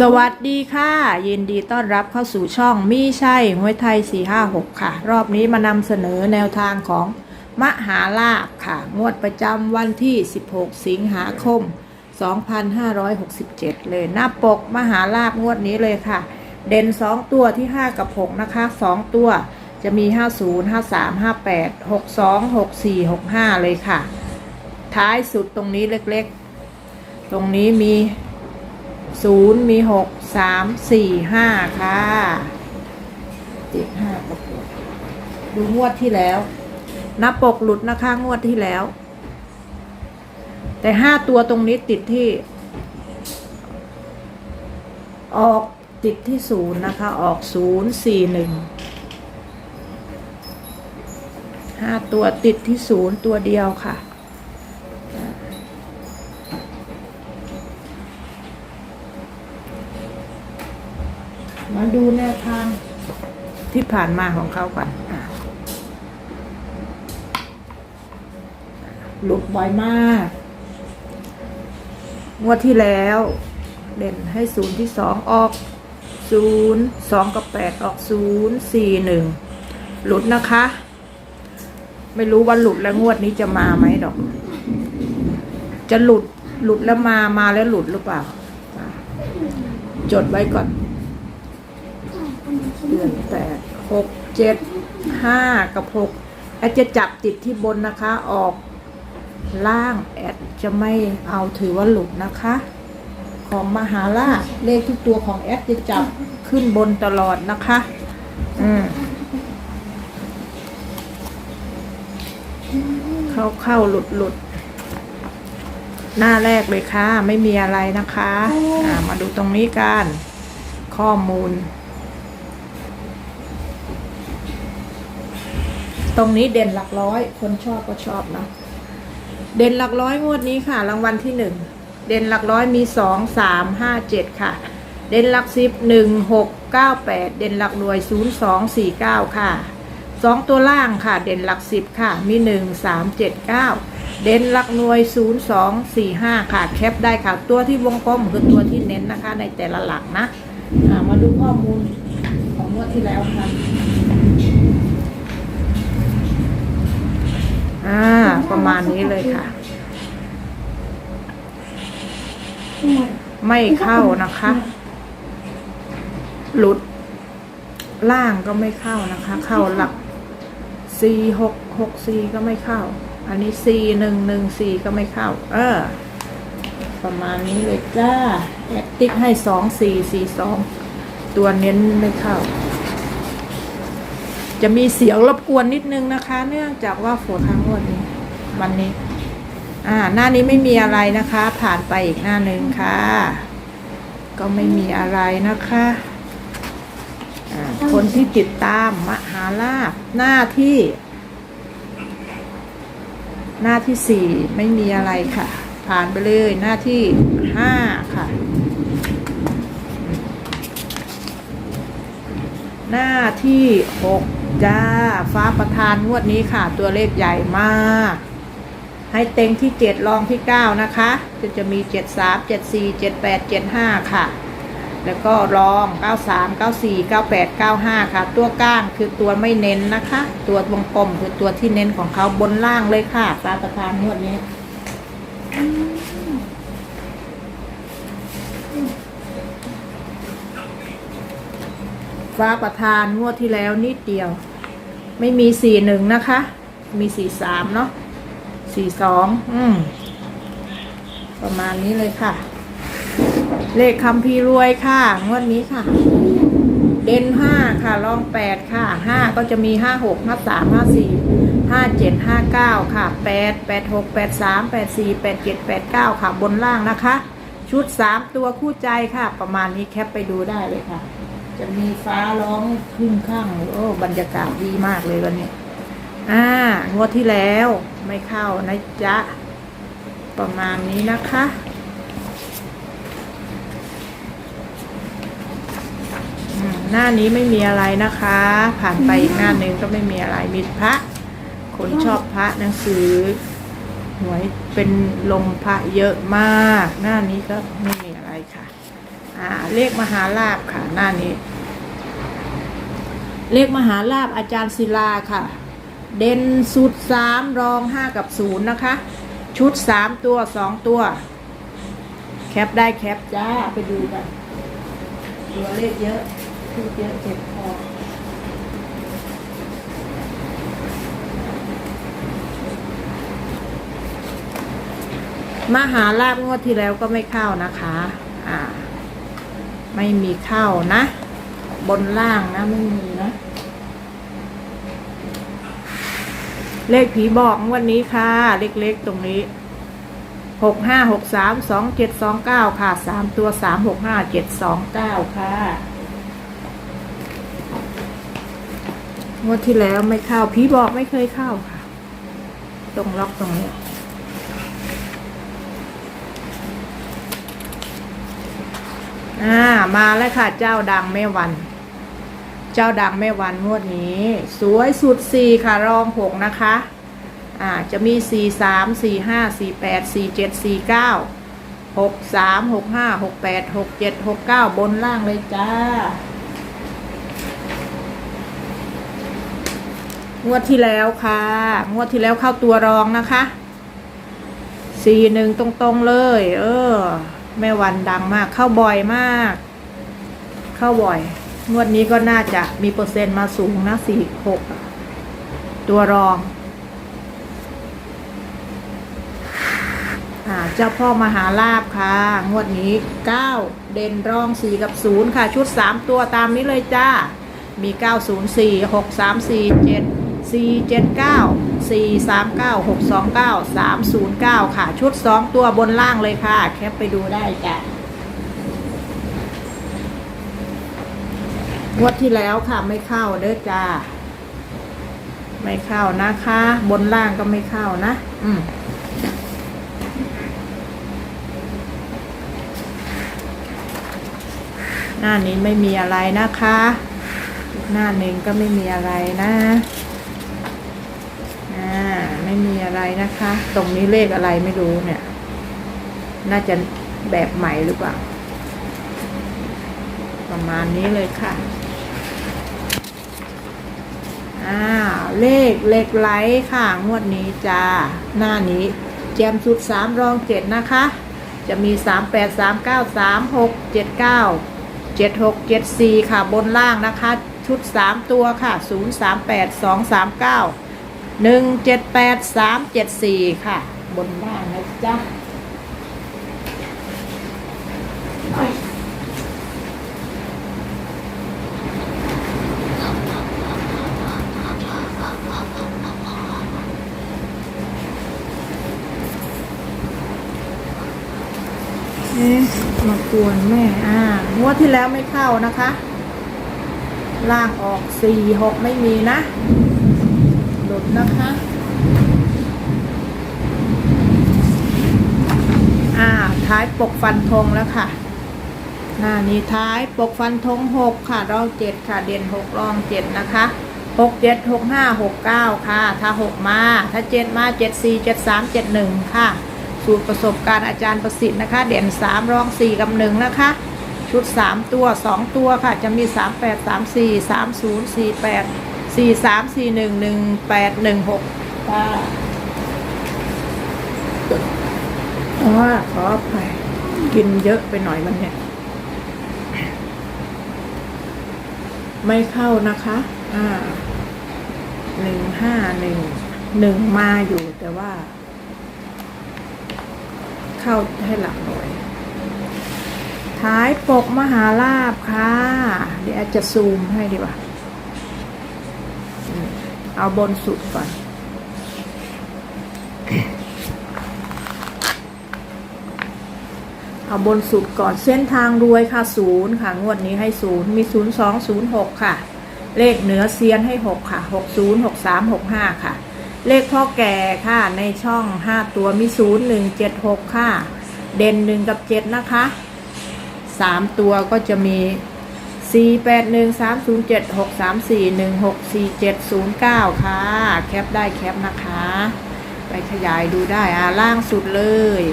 สวัสดีค่ะ ยินดีต้อนรับเข้าสู่ช่องมีใช่หวยไทย 456 ค่ะ รอบนี้มานำเสนอแนวทางของมหาลาภค่ะ งวดประจำวันที่ 16 สิงหาคม 2567 เลยหน้าปกมหาลาภงวดนี้เลยค่ะ เด่น 2 ตัวที่ 5 กับ 6 นะคะ 2 ตัวจะมี 50 53 58 62 64 65 เลยค่ะ ท้ายสุดตรงนี้เล็กๆ ตรงนี้มี ศูนย์มีหกสามสี่ห้าค่ะติดห้าประกบดูงวดที่แล้วนับปกหลุดนะคะงวดที่แล้ว แต่ห้าตัวตรงนี้ติดที่ ออกติดที่ศูนย์นะคะ ออกศูนย์สี่หนึ่งห้าตัวติดที่ศูนย์ตัวเดียวค่ะ มาดูแนวทางที่ ผ่านมาของเขาก่อนหลุดบ่อยมาก งวดที่แล้วเด่นให้ศูนย์ที่สองออกศูนย์สองกับแปดออกศูนย์สี่หนึ่งหลุดนะคะ ไม่รู้ว่าหลุดแล้วงวดนี้จะมาไหมดอก จะหลุดหลุดแล้วมามาแล้วหลุดหรือเปล่า จดไว้ก่อนเดือนแปด หกเจ็ดห้ากับหกแอดจะจับติดที่บนนะคะออกล่างแอดจะไม่เอาถือว่าหลุดนะคะ ของมหาลาเลขทุกตัวของแอดจะจับขึ้นบนตลอดนะคะ อืมเข้าเข้าหลุดหลุดหน้าแรกเลยค่ะ ไม่มีอะไรนะคะ มาดูตรงนี้กัน ข้อมูล ตรงนี้เด่นหลักร้อย คนชอบก็ชอบเนาะเด่นหลักร้อยงวดนี้ค่ะ รางวัลที่หนึ่งเด่นหลักร้อยมีสองสามห้าเจ็ดค่ะ เด่นหลักสิบหนึ่งหกเก้าแปดเด่นหลักหน่วยศูนย์สองสี่เก้าค่ะสองตัวล่างค่ะ เด่นหลักสิบค่ะ มีหนึ่งสามเจ็ดเก้าเด่นหลักหน่วยศูนย์สองสี่ห้าค่ะ แคปได้ค่ะ ตัวที่วงกลมคือตัวที่เน้นนะคะ ในแต่ละหลักนะมาดูข้อมูลของงวดที่แล้วค่ะ ประมาณนี้เลยค่ะ ไม่เข้านะคะ หลุด ล่างก็ไม่เข้านะคะ เข้าหลักสี่หกหกสี่ก็ไม่เข้า อันนี้สี่หนึ่งหนึ่งสี่ก็ไม่เข้า เออ ประมาณนี้เลยจ้าแอดติ๊กให้สองสี่สี่สองตัวเน้นไม่เข้า จะมีเสียงรบกวนนิดนึงนะคะ เนื่องจากว่าฝนทั้งวันนี้ วันนี้ อ่า หน้านี้ไม่มีอะไรนะคะ ผ่านไปอีกหน้าหนึ่งค่ะ ก็ไม่มีอะไรนะคะอ่าคนที่ติดตามมหาลาภหน้าที่ หน้าที่สี่ไม่มีอะไรค่ะ ผ่านไปเลยหน้าที่ห้าค่ะ หน้าที่หกจ้าฟ้าประธานงวดนี้ค่ะ ตัวเลขใหญ่มาก ให้เต็งที่เจ็ดรองที่เก้านะคะจะจะมีเจ็ดสามเจ็ดสี่เจ็ดแปดเจ็ดห้าค่ะ แล้วก็รองเก้าสามเก้าสี่เก้าแปดเก้าห้าค่ะ ตัวก้างคือตัวไม่เน้นนะคะ ตัววงกลมคือตัวที่เน้นของเขาบนล่างเลยค่ะฟ้าประธานงวดนี้ฟ้าประธานงวดที่แล้วนิดเดียว ไม่มีสี่หนึ่งนะคะ มีสี่สามเนาะ สี่สองอืม ประมาณนี้เลยค่ะ เลขคำพีรวยค่ะ งวดนี้ค่ะ เด่นห้าค่ะรองแปดค่ะห้าก็จะมีห้าหกห้าสามห้าสี่ห้าเจ็ดห้าเก้าค่ะแปดแปดหกแปดสามแปดสี่แปดเจ็ดแปดเก้าค่ะ บนล่างนะคะ ชุดสามตัวคู่ใจค่ะ ประมาณนี้แคปไปดูได้เลยค่ะ จะมีฟ้าร้องครึ่งข้างโอ้บรรยากาศดีมากเลยวันนี้ อ่างวดที่แล้วไม่เข้านะจ๊ะ ประมาณนี้นะคะ หน้านี้ไม่มีอะไรนะคะ ผ่านไปอีกหน้าหนึ่งก็ไม่มีอะไรมีพระ คนชอบพระหนังสือหวยเป็นลงพระเยอะมาก หน้านี้ก็ไม่มีอะไรค่ะอ่าเลขมหาลาบค่ะ หน้านี้ เลขมหาลาบอาจารย์ศิลาค่ะ เด่นสุดสามรองห้ากับศูนย์นะคะ ชุดสามตัวสองตัว แคปได้แคปจ้าไปดูกันตัวเลขเยอะพูดเยอะเจ็บคอมหาลาบงวดที่แล้วก็ไม่เข้านะคะ อ่า ไม่มีเข้านะ บนล่างนะไม่มีนะ เลขผีบอกวันนี้ค่ะ เล็กๆตรงนี้หกห้าหกสามสองเจ็ดสองเก้าค่ะสามตัวสามหกห้าเจ็ดสองเก้าค่ะงวดที่แล้วไม่เข้าผีบอกไม่เคยเข้าค่ะ ตรงล็อกตรงนี้อ่ามาแล้วค่ะเจ้าดังแม่วัน เจ้าดังแม่วันงวดนี้ สวยสุดสี่ค่ะรองหกนะคะอ่าจะมีสี่สามสี่ห้าสี่แปดสี่เจ็ดสี่เก้าหกสามหกห้าหกแปดหกเจ็ดหกเก้าบนล่างเลยจ้างวดที่แล้วค่ะ งวดที่แล้วเข้าตัวรองนะคะสี่หนึ่งตรงๆเลย เออ แม่วันดังมาก เข้าบ่อยมาก เข้าบ่อย งวดนี้ก็น่าจะมีเปอร์เซ็นต์มาสูงนะสี่หกตัวรองอาเจ้าพ่อมหาลาบค่ะ งวดนี้เก้าเด่นรองสี่กับศูนย์ค่ะ ชุดสามตัวตามนี้เลยจ้า มีเก้าศูนย์สี่หกสามสี่เจ็ดสี่เจ็ดเก้าสี่สามเก้าหกสองเก้าสามศูนย์เก้าค่ะ ชุดสองตัวบนล่างเลยค่ะ แคปไปดูได้จ้ะ งวดที่แล้วค่ะ ไม่เข้าเด้อจ้า ไม่เข้านะคะ บนล่างก็ไม่เข้านะ อืมหน้านี้ไม่มีอะไรนะคะ หน้าหนึ่งก็ไม่มีอะไรนะอ่าไม่มีอะไรนะคะ ตรงนี้เลขอะไรไม่รู้เนี่ย น่าจะแบบใหม่หรือเปล่าประมาณนี้เลยค่ะ อ่าเลขเลขไหลค่ะงวดนี้จ้าหน้านี้แจมสุดสามรองเจ็ดนะคะ จะมีสามแปดสามเก้าสามหกเจ็ดเก้าเจ็ดหกเจ็ดสี่ค่ะบนล่างนะคะ ชุดสามตัวค่ะศูนย์สามแปดสองสามเก้าหนึ่งเจ็ดแปดสามเจ็ดสี่ค่ะ บนล่างนะจ๊ะ เอ๊ะมากวนแม่ อ่างวดที่แล้วไม่เข้านะคะ ล่างออกสี่หกไม่มีนะ หลุดนะคะ อ่า ท้ายปกฟันธงแล้วค่ะ หน้านี้ท้ายปกฟันธงหกค่ะรองเจ็ดค่ะ เด่นหกรองเจ็ดนะคะหกเจ็ดหกห้าหกเก้าค่ะ ถ้าหกมา ถ้าเจ็ดมาเจ็ดสี่เจ็ดสามเจ็ดหนึ่งค่ะ สูตรประสบการณ์อาจารย์ประสิทธิ์นะคะ เด่นสามรองสี่กับหนึ่งนะคะ ชุดสามตัวสองตัวค่ะ จะมีสามแปดสามสี่สามศูนย์สี่แปดสี่สามสี่หนึ่งหนึ่งแปดหนึ่งหกอ๋อขออภัยกินเยอะไปหน่อยมันเนี่ย ไม่เข้านะคะ อ่าหนึ่งห้าหนึ่งหนึ่งมาอยู่แต่ว่า เข้าให้หลักหน่วยท้ายปกมหาลาบค่ะ เดี๋ยวจะซูมให้ดีกว่า เอาบนสุดก่อนเอาบนสุดก่อนเส้นทางรวยค่ะศูนย์ค่ะ งวดนี้ให้ศูนย์มีศูนย์สองศูนย์หกค่ะ เลขเหนือเซียนให้หกค่ะหกศูนย์หกสามหกห้าค่ะ เลขพ่อแก่ค่ะ ในช่องห้าตัวมีศูนย์หนึ่งเจ็ดหกค่ะ เด่นหนึ่งกับเจ็ดนะคะสามตัวก็จะมีสี่แปดหนึ่งสามศูนย์เจ็ดหกสามสี่หนึ่งหกสี่เจ็ดศูนย์เก้าค่ะ แคปได้แคปนะคะ ไปขยายดูได้อ่าล่างสุดเลย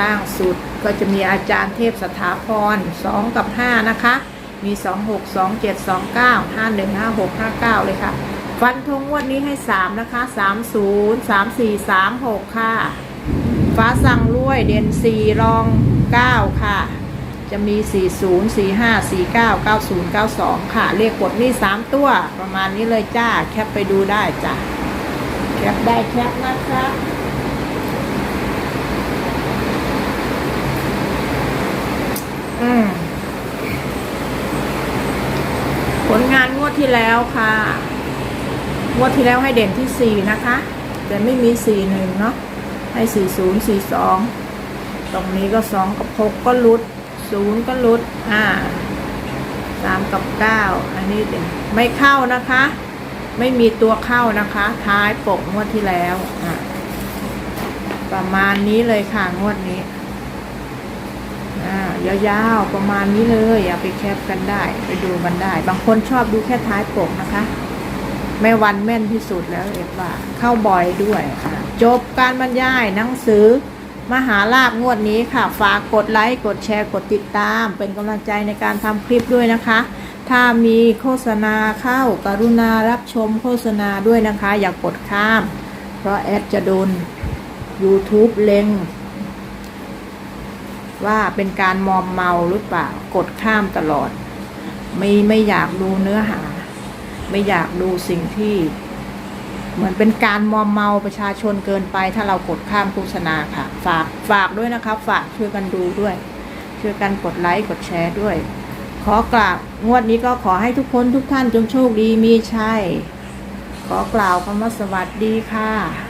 ล่างสุดก็จะมีอาจารย์เทพสถาพร 2 กับ 5 นะคะ มี 2 6 2 7 2 9 5 1 5 6 5 9 เลยค่ะ ฟันธงงวดนี้ให้ 3 นะคะ 3 0 3 4 3 6 ค่ะ ฟ้าสั่งรวยเด่น 4 รอง 9 ค่ะ จะมี 40 45 49 90 92 ค่ะ เลขกดนี่ 3 ตัวประมาณนี้เลยจ้า แคปไปดูได้จ้าแคปได้แคปนะครับอืม ผลงานงวดที่แล้วค่ะ งวดที่แล้วให้เด่นที่สี่นะคะ แต่ไม่มีสี่หนึ่งเนาะ ให้สี่ศูนย์สี่สอง ตรงนี้ก็สองกับหกก็ลุด ศูนย์ก็ลุด อ่าสามกับเก้า อันนี้เด่นไม่เข้านะคะ ไม่มีตัวเข้านะคะ ท้ายปกงวดที่แล้ว อ่าประมาณนี้เลยค่ะงวดนี้ ยาวๆประมาณนี้เลยเอาไปแคปกันได้ ไปดูกันได้ บางคนชอบดูแค่ท้ายปกนะคะ แม่วันแม่นที่สุดแล้วเอ็ดว่า เข้าบ่อยด้วยอะ จบการบรรยายหนังสือ มหาลาบงวดนี้ค่ะ ฝากกดไลค์กดแชร์กดติดตาม เป็นกำลังใจในการทำคลิปด้วยนะคะ ถ้ามีโฆษณาเข้ากรุณารับชมโฆษณาด้วยนะคะ อย่ากกดข้าม เพราะแอดจะโดน YouTube เล็ง ว่าเป็นการมอมเมาหรือเปล่ากดข้ามตลอด ไม่ไม่อยากดูเนื้อหา ไม่อยากดูสิ่งที่ เหมือนเป็นการมอมเมาประชาชนเกินไป ถ้าเรากดข้ามโฆษณาค่ะ ฝากฝากด้วยนะคะ ฝากช่วยกันดูด้วย ช่วยกันกดไลค์กดแชร์ด้วย ขอกราบงวดนี้ก็ขอให้ทุกคนทุกท่านจงโชคดีมีชัยขอกล่าวคำว่าสวัสดีค่ะ